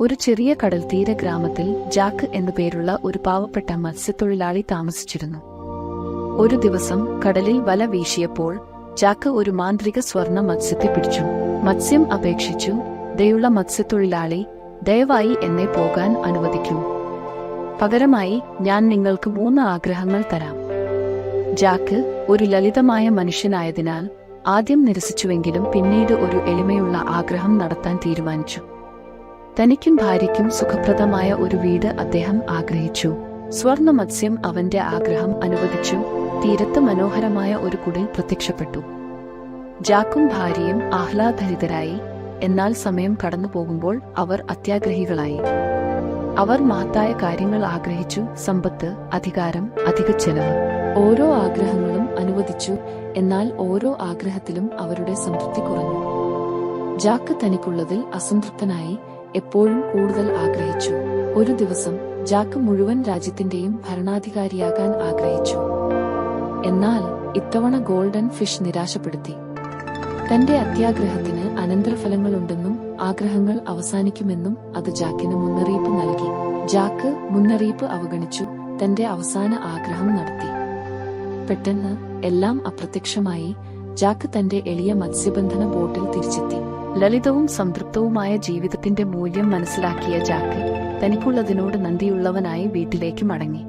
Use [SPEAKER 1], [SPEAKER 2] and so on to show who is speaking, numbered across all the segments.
[SPEAKER 1] ഒരു ചെറിയ കടൽ തീര ഗ്രാമത്തിൽ ജാക്ക് എന്നു പേരുള്ള ഒരു പാവപ്പെട്ട മത്സ്യത്തൊഴിലാളി താമസിച്ചിരുന്നു. ഒരു ദിവസം കടലിൽ വല വീശിയപ്പോൾ ജാക്ക് ഒരു മാന്ത്രിക സ്വർണ മത്സ്യത്തെ പിടിച്ചു. മത്സ്യം അപേക്ഷിച്ചു ദയുള്ള മത്സ്യത്തൊഴിലാളി ദയവായി എന്നെ പോകാൻ അനുവദിക്കൂ. പകരമായി ഞാൻ നിങ്ങൾക്ക് മൂന്ന് ആഗ്രഹങ്ങൾ തരാം. ജാക്ക് ഒരു ലളിതമായ മനുഷ്യനായതിനാൽ ആദ്യം നിരസിച്ചുവെങ്കിലും പിന്നീട് ഒരു എളിമയുള്ള ആഗ്രഹം നടത്താൻ തീരുമാനിച്ചു. തനിക്കും ഭാര്യയ്ക്കും സുഖപ്രദമായ ഒരു വീട് അദ്ദേഹം ആഗ്രഹിച്ചു. സ്വർണ മത്സ്യം അവന്റെ ആഗ്രഹം അനുവദിച്ചു. തീരത്ത് മനോഹരമായ ഒരു കുടിൽ പ്രത്യക്ഷപ്പെട്ടു. ജാക്കും ഭാര്യയും ആഹ്ലാദരിതരായി എന്നാൽ സമയം കടന്നു പോകുമ്പോൾ അവർ അത്യാഗ്രഹികളായി. അവർ മഹത്തായ കാര്യങ്ങൾ ആഗ്രഹിച്ചു. സമ്പത്ത് അധികാരം അധിക ചെലവ്. ഓരോ ആഗ്രഹങ്ങളും അനുവദിച്ചു. എന്നാൽ ഓരോ ആഗ്രഹത്തിലും അവരുടെ സംതൃപ്തി കുറഞ്ഞു. ജാക്ക് തനിക്കുള്ളതിൽ അസംതൃപ്തനായി. എപ്പോഴും കൂടുതൽ ആഗ്രഹിച്ചു. ഒരു ദിവസം ജാക്ക് മുഴുവൻ രാജ്യത്തിന്റെയും ഭരണാധികാരിയാകാൻ ആഗ്രഹിച്ചു. എന്നാൽ ഇത്തവണ ഗോൾഡൻ ഫിഷ് നിരാശപ്പെടുത്തി. തന്റെ അത്യാഗ്രഹത്തിന് അനന്തരഫലങ്ങളുണ്ടെന്നും ആഗ്രഹങ്ങൾ അവസാനിക്കുമെന്നും അത് ജാക്കിന് മുന്നറിയിപ്പ് നൽകി. ജാക്ക് മുന്നറിയിപ്പ് അവഗണിച്ചു. തന്റെ അവസാന ആഗ്രഹം നടത്തി. പെട്ടെന്ന് എല്ലാം അപ്രത്യക്ഷമായി ജാക്ക് തന്റെ എളിയ മത്സ്യബന്ധന ബോട്ടിൽ തിരിച്ചെത്തി. ലളിതവും സംതൃപ്തവുമായ ജീവിതത്തിന്റെ മൂല്യം മനസ്സിലാക്കിയ ജാക്ക് തനിക്കുള്ളതിനോട് നന്ദിയുള്ളവനായി വീട്ടിലേക്ക് മടങ്ങി.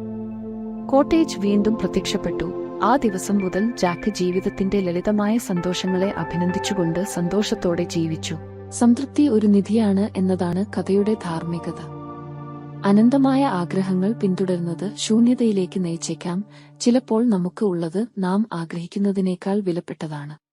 [SPEAKER 1] കോട്ടേജ് വീണ്ടും പ്രത്യക്ഷപ്പെട്ടു. ആ ദിവസം മുതൽ ജാക്ക് ജീവിതത്തിന്റെ ലളിതമായ സന്തോഷങ്ങളെ അഭിനന്ദിച്ചുകൊണ്ട് സന്തോഷത്തോടെ ജീവിച്ചു. സംതൃപ്തി ഒരു നിധിയാണ് എന്നതാണ് കഥയുടെ ധാർമ്മികത. അനന്തമായ ആഗ്രഹങ്ങൾ പിന്തുടരുന്നത് ശൂന്യതയിലേക്ക് നയിച്ചേക്കാം. ചിലപ്പോൾ നമുക്ക് ഉള്ളത് നാം ആഗ്രഹിക്കുന്നതിനേക്കാൾ വിലപ്പെട്ടതാണ്.